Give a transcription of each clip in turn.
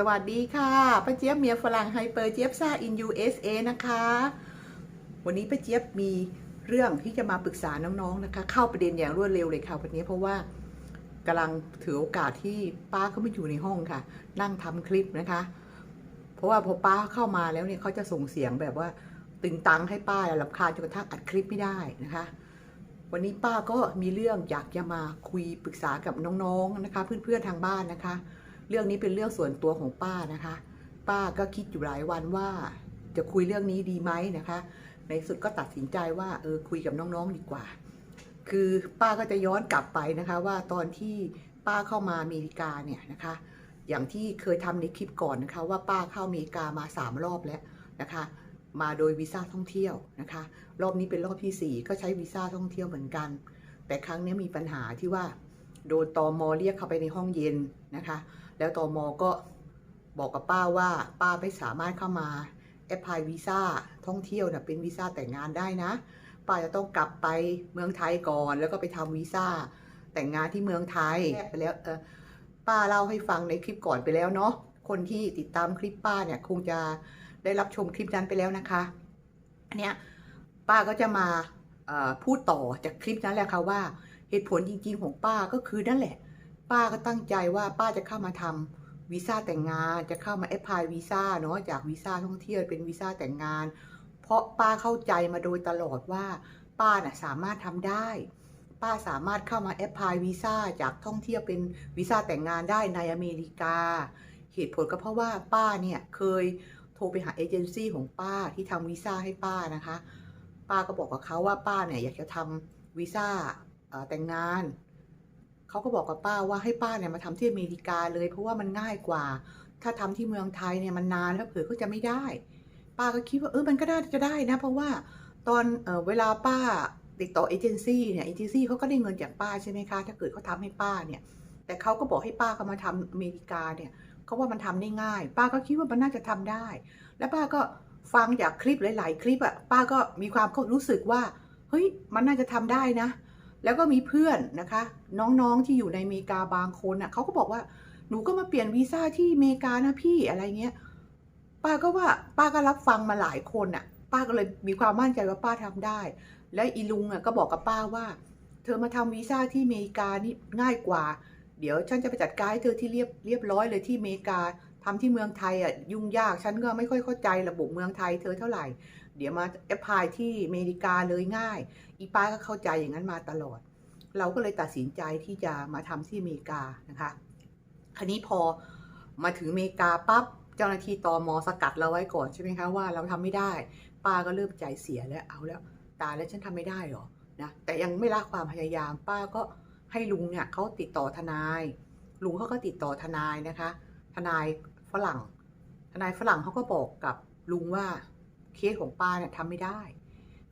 สวัสดีค่ะป้าเจี๊ยบเมียฝรั่งไฮเปอร์เจี๊ยบซ่าอิน USA นะคะ วันนี้ป้าเจี๊ยบมีเรื่องที่จะมาปรึกษาน้องๆนะคะ เข้าประเด็นอย่างรวดเร็วเลยค่ะวันนี้เพราะว่ากำลังถือโอกาสที่ป้าเขาไม่อยู่ในห้องค่ะ นั่งทำคลิปนะคะ เพราะว่าพอป้าเข้ามาแล้วเนี่ยเขาจะส่งเสียงแบบว่าตึงตังให้ป้าลำคาญจนกระทั่งอัดคลิปไม่ได้นะคะ วันนี้ป้าก็มีเรื่องอยากจะมาคุยปรึกษากับน้องๆนะคะ เพื่อนๆทางบ้านนะคะ เรื่องนี้เป็นเรื่องส่วนตัวของป้านะคะ ป้าก็คิดอยู่หลายวันว่าจะคุยเรื่องนี้ดีไหมนะคะ ในสุดก็ตัดสินใจว่าเออคุยกับน้องๆดีกว่า คือป้าก็จะย้อนกลับไปนะคะว่าตอนที่ป้าเข้ามาอเมริกาเนี่ยนะคะ อย่างที่เคยทำในคลิปก่อนนะคะ ว่าป้าเข้าอเมริกามาสามรอบแล้วนะคะ มาโดยวีซ่าท่องเที่ยวนะคะ รอบนี้เป็นรอบที่สี่ก็ใช้วีซ่าท่องเที่ยวเหมือนกัน แต่ครั้งนี้มีปัญหาที่ว่าโดนตอมเรียกเข้าไปในห้องเย็นนะคะ แล้วตอมก็บอกกับป้าว่าป้าไม่สามารถเข้ามาแอปพลายวีซ่าท่องเที่ยวนะเป็นวีซ่าแต่งงานได้นะ ป้าจะต้องกลับไปเมืองไทยก่อน แล้วก็ไปทำวีซ่าแต่งงานที่เมืองไทยไปแล้วเออป้าเล่าให้ฟังในคลิปก่อนไปแล้วเนาะคนที่ติดตามคลิปป้าเนี่ยคงจะได้รับชมคลิปนั้นไปแล้วนะคะอันเนี้ยป้าก็จะมาพูดต่อจากคลิปนั้นแหละค่ะว่าเหตุผลจริงๆของป้าก็คือนั่นแหละ ป้าก็ตั้งใจว่าป้าจะเข้ามาทำวีซ่าแต่งงานจะเข้ามาแอปพลายวีซ่าเนาะจากวีซ่าท่องเที่ยวเป็นวีซ่าแต่งงาน เพราะป้าเข้าใจมาโดยตลอดว่า ป้าน่ะสามารถทำได้ ป้าสามารถเข้ามาแอปพลายวีซ่าจากท่องเที่ยวเป็นวีซ่าแต่งงานได้ในอเมริกา เหตุผลก็เพราะว่าป้าเนี่ยเคยโทรไปหาเอเจนซี่ของป้าที่ทำวีซ่าให้ป้านะคะ ป้าก็บอกกับเขาว่าป้าเนี่ยอยากจะทำวีซ่าแต่งงาน เขาก็บอกกับป้าว่าให้ป้าเนี่ยมาทำที่อเมริกาเลยเพราะว่ามันง่ายกว่า ถ้าทำที่เมืองไทยเนี่ยมันนานแล้วเผื่อเขาจะไม่ได้ ป้าก็คิดว่าเออมันก็ได้จะได้นะ เพราะว่าตอนเออเวลาป้าติดต่อเอเจนซี่เนี่ยเอเจนซี่เขาก็ได้เงินจากป้าใช่ไหมคะถ้าเกิดเขาทำให้ป้าเนี่ย แต่เขาก็บอกให้ป้าเขามาทำอเมริกาเนี่ยเขาว่ามันทำได้ง่าย ป้าก็คิดว่ามันน่าจะทำได้ แล้วป้าก็ฟังจากคลิปหลาย ๆ คลิปอะป้าก็มีความรู้สึกว่าเฮ้ยมันน่าจะทำได้นะ แล้วก็มีเพื่อนนะคะ น้องๆที่อยู่ในอเมริกาบางคนอะเขาก็บอกว่าหนูก็มาเปลี่ยนวีซ่าที่อเมริกานะพี่อะไรเงี้ยป้าก็ว่าป้าก็รับฟังมาหลายคนอะ ป้าก็เลยมีความมั่นใจว่าป้าทำได้ และอีลุงอะก็บอกกับป้าว่า เธอมาทำวีซ่าที่อเมริกานี่ง่ายกว่า เดี๋ยวฉันจะไปจัดการให้เธอที่เรียบเรียบร้อยเลยที่อเมริกาทำที่เมืองไทยอะยุ่งยากฉันก็ไม่ค่อยเข้าใจระบบเมืองไทยเธอเท่าไหร่ เดี๋ยวมาแอพพลายที่อเมริกาเลยง่าย อีป้าก็เข้าใจอย่างนั้นมาตลอด เราก็เลยตัดสินใจที่จะมาทำที่อเมริกานะคะคราวนี้พอมาถึงอเมริกาปั๊บเจ้าหน้าที่ตอมอสกัดเราไว้ก่อนใช่ไหมคะว่าเราทำไม่ได้ ป้าก็เริ่มใจเสียแล้วเอาแล้วตายแล้วฉันทำไม่ได้หรอนะแต่ยังไม่ละความพยายามป้าก็ให้ลุงเนี่ยเขาติดต่อทนาย ลุงเขาก็ติดต่อทนายนะคะ ทนายฝรั่ง ทนายฝรั่งเขาก็บอกกับลุงว่า เคสของป้าเนี่ยทำไม่ได้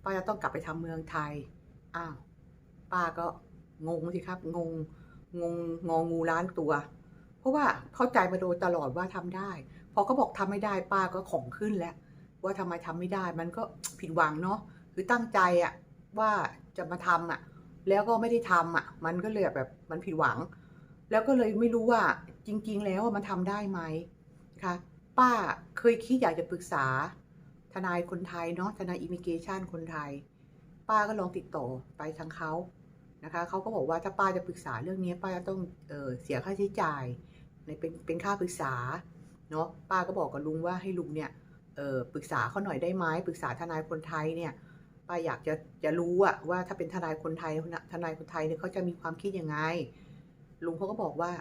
ป้าจะต้องกลับไปทำเมืองไทย อ้าว ป้าก็งงสิครับ งง งง งองูล้านตัว เพราะว่าเข้าใจมาโดยตลอดว่าทำได้ พอเขาบอกทำไม่ได้ ป้าก็ของขึ้นแล้ว ว่าทำไมทำไม่ได้ มันก็ผิดหวังเนาะ คือตั้งใจอะว่าจะมาทำอะแล้วก็ไม่ได้ทำอะมันก็เลยแบบมันผิดหวัง แล้วก็เลยไม่รู้ว่าจริง ๆ แล้วมันทำได้ไหมคะป้าเคยคิดอยากจะปรึกษา ทนายคนไทยเนาะทนายอิมิเกชันคนไทย ป้าก็ลองติดต่อไปทางเขานะคะเขาก็บอกว่าถ้าป้าจะปรึกษาเรื่องนี้ป้าจะต้องเออเสียค่าใช้จ่ายในเป็นเป็นค่าปรึกษาเนาะป้าก็บอกกับลุงว่าให้ลุงเนี่ยเออปรึกษาเขาหน่อยได้ไหมปรึกษาทนายคนไทยเนี่ยป้าอยากจะจะรู้อะว่าถ้าเป็นทนายคนไทยทนายคนไทยเนี่ยเขาจะมีความคิดยังไง ลุงเขาก็บอกว่า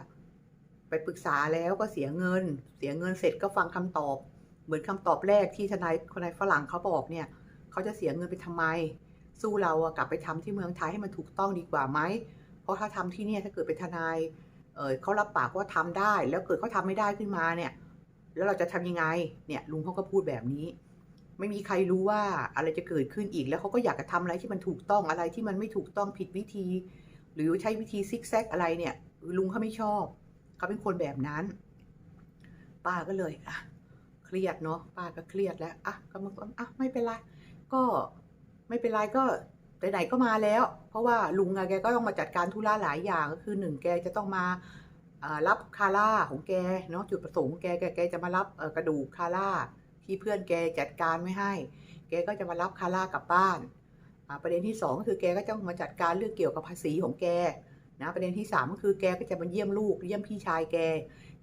ไปปรึกษาแล้วก็เสียเงิน เสียเงินเสร็จก็ฟังคำตอบ เหมือนคำตอบแรกที่ทนายทนายฝรั่งเขาบอกเนี่ยเขาจะเสียเงินไปทำไม สู้เราอะกลับไปทำที่เมืองไทยให้มันถูกต้องดีกว่าไหมเพราะถ้าทำที่เนี่ยถ้าเกิดเป็นทนายเออเขารับปากว่าทำได้ แล้วเกิดเขาทำไม่ได้ขึ้นมาเนี่ย แล้วเราจะทำยังไงเนี่ยลุงเขาก็พูดแบบนี้ ไม่มีใครรู้ว่าอะไรจะเกิดขึ้นอีกแล้วเขาก็อยากจะทำอะไรที่มันถูกต้องอะไรที่มันไม่ถูกต้องผิดวิธี หรือใช้วิธีซิกแซกอะไรเนี่ยลุงเขาไม่ชอบเขาเป็นคนแบบนั้น ป้าก็เลยอะ รียดเนาะป้าก็เครียดแล้วอะก็มันอะไม่เป็นไรก็ไม่เป็นไรก็ไหนๆก็มาแล้ว เพราะว่าลุงอะแกก็ต้องมาจัดการธุระหลายอย่างก็คือหนึ่งแกจะต้องมารับคาร่าของแกเนาะจุดประสงค์ของแกแกแกจะมารับกระดูกคาร่าที่เพื่อนแกจัดการไม่ให้ แกก็จะมารับคาร่ากลับบ้านประเด็นที่สองก็คือแกก็จะมาจัดการเรื่องเกี่ยวกับภาษีของแกนะประเด็นที่สามก็คือแกก็จะมาเยี่ยมลูกเยี่ยมพี่ชายแก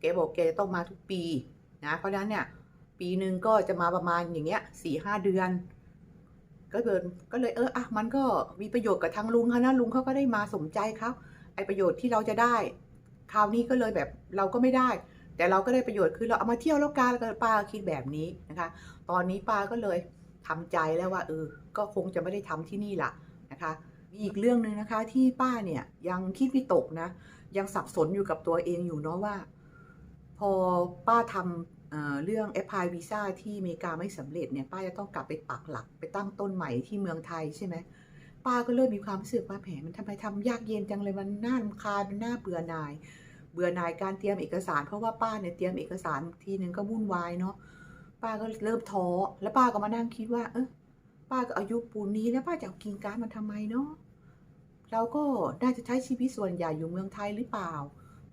แกบอกแกจะต้องมาทุกปีนะเพราะฉะนั้นเนี่ย ปีหนึ่งก็จะมาประมาณอย่างเงี้ยสี่ห้าเดือน ก็เลยก็เลยเอออะมันก็มีประโยชน์กับทางลุงเขานะลุงเขาก็ได้มาสมใจเขาไอประโยชน์ที่เราจะได้ คราวนี้ก็เลยแบบเราก็ไม่ได้ แต่เราก็ได้ประโยชน์คือเราเอามาเที่ยวแล้วกันแล้วก็ป้าคิดแบบนี้นะคะ ตอนนี้ป้าก็เลยทำใจแล้วว่าเออ ก็คงจะไม่ได้ทำที่นี่ละนะคะมีอีกเรื่องหนึ่งนะคะที่ป้าเนี่ยยังคิดไม่ตกนะ ยังสับสนอยู่กับตัวเองอยู่เนาะว่า พอป้าทำ เรื่องแอปพลายวีซ่าที่อเมริกาไม่สำเร็จเนี่ยป้าจะต้องกลับไปปักหลัก ไปตั้งต้นใหม่ที่เมืองไทยใช่ไหมป้าก็เริ่มมีความรู้สึกว่าแผลมันทำไมทำยากเย็นจังเลยมันน่ารำคาญมันน่าเบื่อหน่าย เบื่อหน่ายการเตรียมเอกสาร เพราะว่าป้าเนี่ยเตรียมเอกสารทีนึงก็วุ่นวายเนาะป้าก็เริ่มท้อแล้วป้าก็มานั่งคิดว่า เออป้าก็อายุปูนนี้แล้วป้าจะเอากินการมันทำไมเนาะเราก็น่าจะใช้ชีวิตส่วนใหญ่อยู่เมืองไทยหรือเปล่า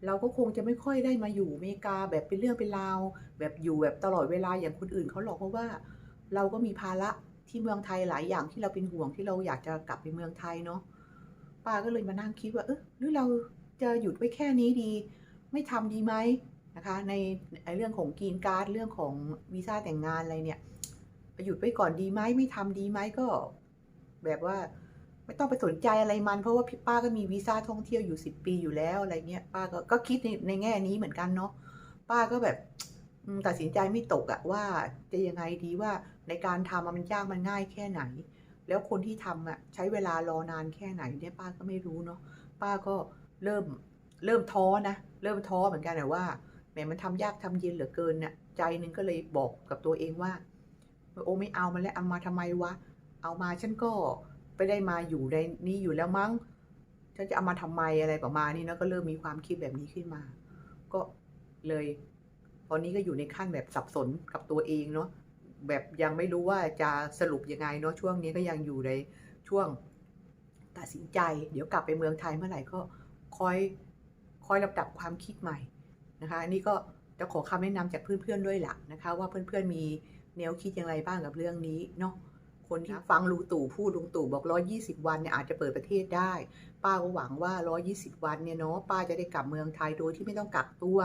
เราก็คงจะไม่ค่อยได้มาอยู่อเมริกาแบบเป็นเรื่องเป็นราวแบบอยู่แบบตลอดเวลาอย่างคนอื่นเขาหรอกเพราะว่า เราก็มีภาระที่เมืองไทยหลายอย่างที่เราเป็นห่วงที่เราอยากจะกลับไปเมืองไทยเนาะป้าก็เลยมานั่งคิดว่าเออหรือเราจะหยุดไว้แค่นี้ดี ไม่ทำดีไหมนะคะ ในเรื่องของกรีนการ์ดเรื่องของวีซ่าแต่งงานอะไรเนี่ยหยุดไว้ก่อนดีไหมไม่ทำดีไหมก็ แบบว่า ไม่ต้องไปสนใจอะไรมัน เพราะว่าพี่ป้าก็มีวีซ่าท่องเที่ยวอยู่สิบปีอยู่แล้วอะไรเงี้ยป้าก็ก็คิดในในแง่นี้เหมือนกันเนาะป้าก็แบบตัดสินใจไม่ตกอะว่าจะยังไงดีว่าในการทำมันยากมันง่ายแค่ไหน แล้วคนที่ทำอะใช้เวลารอนานแค่ไหนเนี่ยป้าก็ไม่รู้เนาะป้าก็เริ่มเริ่มท้อนะ เริ่มท้อเหมือนกันแต่ว่าแหมมันทำยากทำเย็นเหลือเกินน่ะใจหนึงก็เลยบอกกับตัวเองว่า โอ้ไม่เอามันแล้วเอามาทำไมวะ เอามาฉันก็ ไปได้มาอยู่ในนี้อยู่แล้วมั้งฉันจะเอามาทำไมอะไรประมาณนี้เนอะก็เริ่มมีความคิดแบบนี้ขึ้นมา ก็เลย ตอนนี้ก็อยู่ในขั้นแบบสับสนกับตัวเองเนาะแบบยังไม่รู้ว่าจะสรุปยังไงเนาะช่วงนี้ก็ยังอยู่ในช่วงตัดสินใจ เดี๋ยวกลับไปเมืองไทยเมื่อไหร่ก็คอยคอยลำดับความคิดใหม่นะคะอันนี้ก็จะขอคำแนะนำจากเพื่อนๆด้วยล่ะนะคะ ว่าเพื่อนๆมีแนวคิดอย่างไรบ้างกับเรื่องนี้เนาะ คนที่ฟังลุงตู่พูดลุงตู่บอก120วันเนี่ยอาจจะเปิดประเทศได้ ป้าก็หวังว่า120วันเนี่ยเนาะป้าจะได้กลับเมืองไทยโดยที่ไม่ต้องกักตัว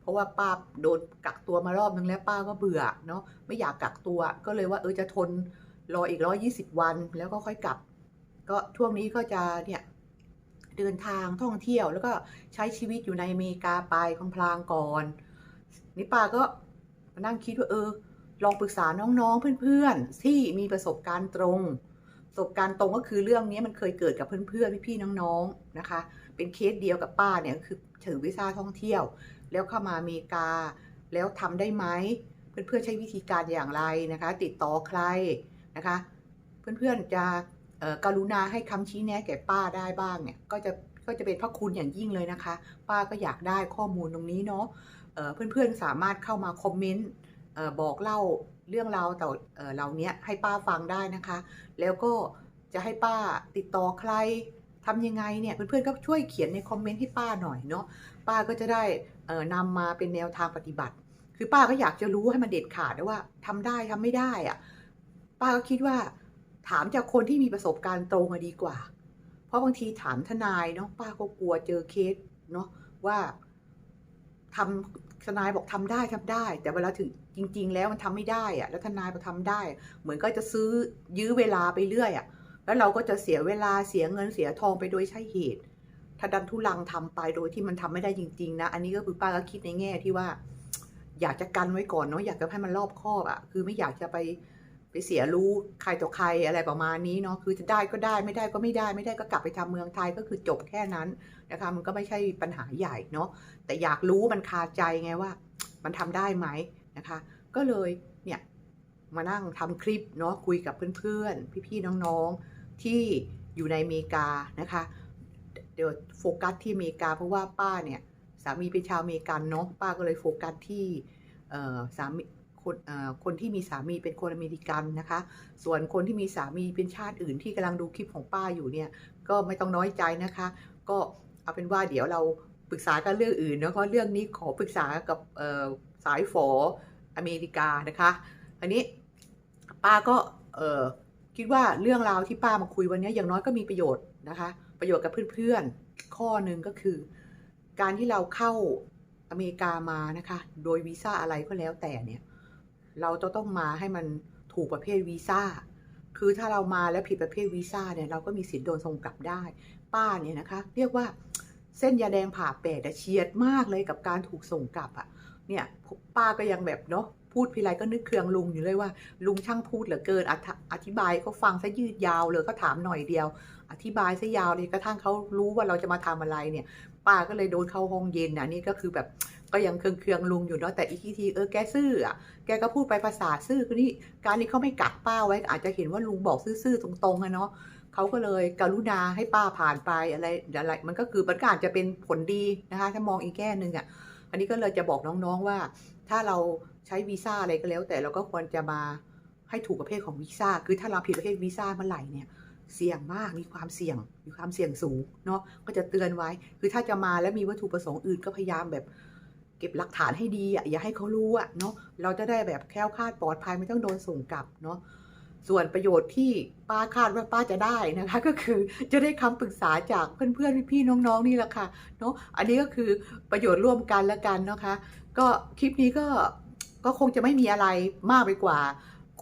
เพราะว่าป้าโดนกักตัวมารอบนึงแล้วป้าก็เบื่อเนาะไม่อยากกักตัวก็เลยว่าเออจะทนรออีก120วันแล้วก็ค่อยกลับ ก็ช่วงนี้ก็จะเนี่ยเดินทางท่องเที่ยวแล้วก็ใช้ชีวิตอยู่ในอเมริกาไปพลางๆก่อนนี่ป้าก็นั่งคิดว่าเออ ลองปรึกษาน้องๆเพื่อนๆ ที่มีประสบการณ์ตรง ประสบการณ์ตรงก็คือเรื่องนี้มันเคยเกิดกับเพื่อนๆพี่ๆน้องๆนะคะ เป็นเคสเดียวกับป้าเนี่ยคือถือวีซ่าท่องเที่ยว แล้วเข้ามาอเมริกา แล้วทำได้ไหมเพื่อนๆใช้วิธีการอย่างไรนะคะ ติดต่อใครนะคะ เพื่อนๆจะเอ่อกรุณาให้คำชี้แนะแก่ป้าได้บ้างเนี่ยก็จะก็จะเป็นพระคุณอย่างยิ่งเลยนะคะ ป้าก็อยากได้ข้อมูลตรงนี้เนาะเอ่อเพื่อนๆสามารถเข้ามาคอมเมนต์ บอกเล่าเรื่องราวต่อเอ่อเหล่านี้ให้ป้าฟังได้นะคะ แล้วก็จะให้ป้าติดต่อใครทำยังไงเนี่ยเพื่อนๆก็ช่วยเขียนในคอมเมนต์ให้ป้าหน่อยเนาะป้าก็จะได้เอ่อนำมาเป็นแนวทางปฏิบัติ คือป้าก็อยากจะรู้ให้มันเด็ดขาดนะว่าทำได้ทำไม่ได้อะป้าก็คิดว่าถามจากคนที่มีประสบการณ์ตรงอะดีกว่า เพราะบางทีถามทนายเนาะป้าก็กลัวเจอเคสเนาะว่าทำ ทนายบอกทำได้ทำได้ แต่เวลาถึงจริง ๆ แล้วมันทำไม่ได้อะแล้วทนายพอทำได้ เหมือนก็จะซื้อยื้อเวลาไปเรื่อยอะแล้วเราก็จะเสียเวลาเสียเงินเสียทองไปโดยใช่เหตุ ถ้าดันทุลังทำไปโดยที่มันทำไม่ได้จริง ๆ นะ อันนี้ก็คือป้าก็คิดในแง่ที่ว่า อยากจะกันไว้ก่อนเนาะอยากจะให้มันรอบคอบอะคือไม่อยากจะไป เสียรู้ใครต่อใครอะไรประมาณนี้เนาะคือจะได้ก็ได้ไม่ได้ก็ไม่ได้ ไม่ได้ก็กลับไปทำเมืองไทยก็คือจบแค่นั้นนะคะมันก็ไม่ใช่ปัญหาใหญ่เนาะแต่อยากรู้มันคาใจไงว่า มันทำได้ไหมนะคะ ก็เลยเนี่ยมานั่งทำคลิปเนาะคุยกับเพื่อนๆ พี่ๆน้องๆที่อยู่ในอเมริกานะคะเดี๋ยวโฟกัสที่อเมริกาเพราะว่าป้าเนี่ยสามีเป็นชาวอเมริกันเนาะป้าก็เลยโฟกัสที่สามี คนคนที่มีสามีเป็นคนอเมริกันนะคะ ส่วนคนที่มีสามีเป็นชาติอื่นที่กำลังดูคลิปของป้าอยู่เนี่ยก็ไม่ต้องน้อยใจนะคะ ก็เอาเป็นว่าเดี๋ยวเราปรึกษากันเรื่องอื่นเนอะเพราะเรื่องนี้ขอปรึกษากับสายฝออเมริกานะคะ อันนี้ป้าก็คิดว่าเรื่องราวที่ป้ามาคุยวันนี้อย่างน้อยก็มีประโยชน์นะคะ ประโยชน์กับเพื่อนๆ ข้อหนึ่งก็คือ การที่เราเข้าอเมริกามานะคะ โดยวีซ่าอะไรก็แล้วแต่เนี่ย เราจะต้องมาให้มันถูกประเภทวีซ่า คือถ้าเรามาแล้วผิดประเภทวีซ่าเนี่ยเราก็มีสิทธิ์โดนส่งกลับได้ ป้าเนี่ยนะคะ เรียกว่าเส้นยาแดงผ่าแปดเฉียดมากเลยกับการถูกส่งกลับอะเนี่ยป้าก็ยังแบบเนาะพูดพีไรก็นึกเครืองลุงอยู่เลยว่า ลุงช่างพูดเหลือเกินอธิอธิบายเขาฟังซะยืดยาวเลยก็ถามหน่อยเดียว อธิบายซะยาวเลยกระทั่งเขารู้ว่าเราจะมาทำอะไรเนี่ย ป้าก็เลยโดนเข้าห้องเย็นนะนี่ก็คือแบบ ก็ยังเคืองเคืองๆลุงอยู่เนาะแต่อีกทีเออแกซื่ออะแกก็พูดไปภาษาซื่อคือนี่การนี้เขาไม่กักป้าไว้อาจจะเห็นว่าลุงบอกซื่อๆตรงๆอะเนาะเขาก็เลยกรุณาให้ป้าผ่านไปอะไรอะไรมันก็คือมันก็อาจจะเป็นผลดีนะคะถ้ามองอีกแง่หนึ่งอะอันนี้ก็เลยจะบอกน้องๆว่า ถ้าเราใช้วีซ่าอะไรก็แล้ว แต่เราก็ควรจะมาให้ถูกประเภทของวีซ่าคือถ้าเราผิดประเภทวีซ่าเมื่อไหร่เนี่ยเสี่ยงมากมีความเสี่ยงมีความเสี่ยงสูงเนาะก็จะเตือนไว้ คือถ้าจะมาแล้วมีวัตถุประสงค์อื่นก็พยายามแบบ เก็บหลักฐานให้ดีอะอย่าให้เขารู้อะเนาะเราจะได้แบบแคล้วคลาดปลอดภัยไม่ต้องโดนส่งกลับเนาะส่วนประโยชน์ที่ป้าคาดว่าป้าจะได้นะคะ ก็คือจะได้คำปรึกษาจากเพื่อนๆพี่ๆน้องๆนี่แหละค่ะเนาะอันนี้ก็คือประโยชน์ร่วมกันแล้วกันนะคะ ก็คลิปนี้ก็ก็คงจะไม่มีอะไรมากไปกว่า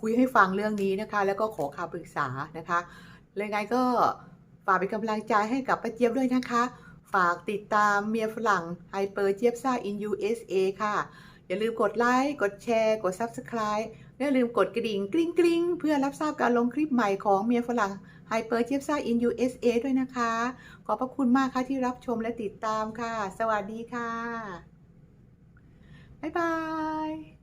คุยให้ฟังเรื่องนี้นะคะ แล้วก็ขอคำปรึกษานะคะเลยไงก็ฝากเป็นกำลังใจให้กับป้าเจี๊ยบด้วยนะคะ ฝากติดตามเมียฝรั่งไฮเปอร์เจี๊ยบซ่า in USA ค่ะ อย่าลืมกดไลค์ กดแชร์ กด Subscribe และอย่าลืมกดกระดิ่งกริ๊งกริ๊งเพื่อรับทราบการลงคลิปใหม่ของเมียฝรั่งไฮเปอร์เจี๊ยบซ่า in USA ด้วยนะคะ ขอบพระคุณมากค่ะที่รับชมและติดตามค่ะ สวัสดีค่ะ บ๊ายบาย